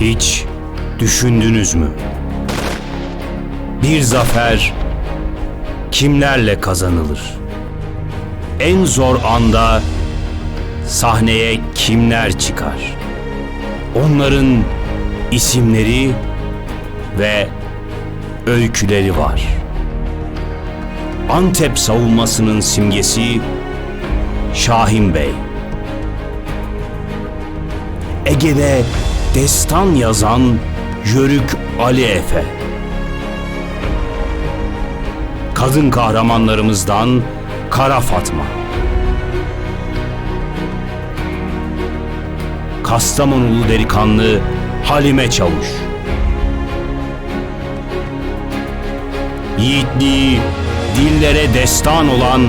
Hiç düşündünüz mü? Bir zafer kimlerle kazanılır? En zor anda sahneye kimler çıkar? Onların isimleri ve öyküleri var. Antep savunmasının simgesi Şahin Bey. Ege'de destan yazan Yörük Ali Efe. Kadın kahramanlarımızdan Kara Fatma. Kastamonulu delikanlı Halime Çavuş. Yiğitliği dillere destan olan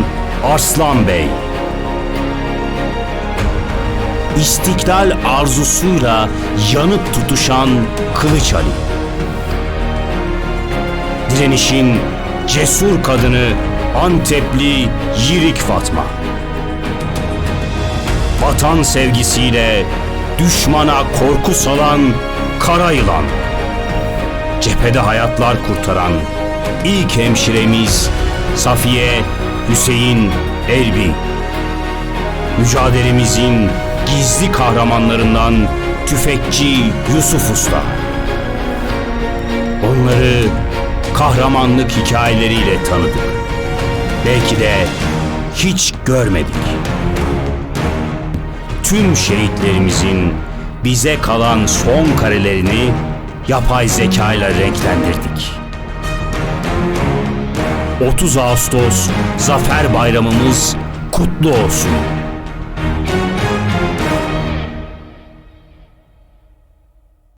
Arslan Bey. İstiklal arzusuyla yanıp tutuşan Kılıç Ali. Direnişin cesur kadını Antepli Yirik Fatma. Vatan sevgisiyle düşmana korku salan Kara Yılan. Cephede hayatlar kurtaran ilk hemşiremiz Safiye Hüseyin Elbi. Mücadelemizin gizli kahramanlarından tüfekçi Yusuf Usta. Onları kahramanlık hikayeleriyle tanıdık. Belki de hiç görmedik. Tüm şehitlerimizin bize kalan son karelerini yapay zeka ile renklendirdik. 30 Ağustos Zafer Bayramımız kutlu olsun.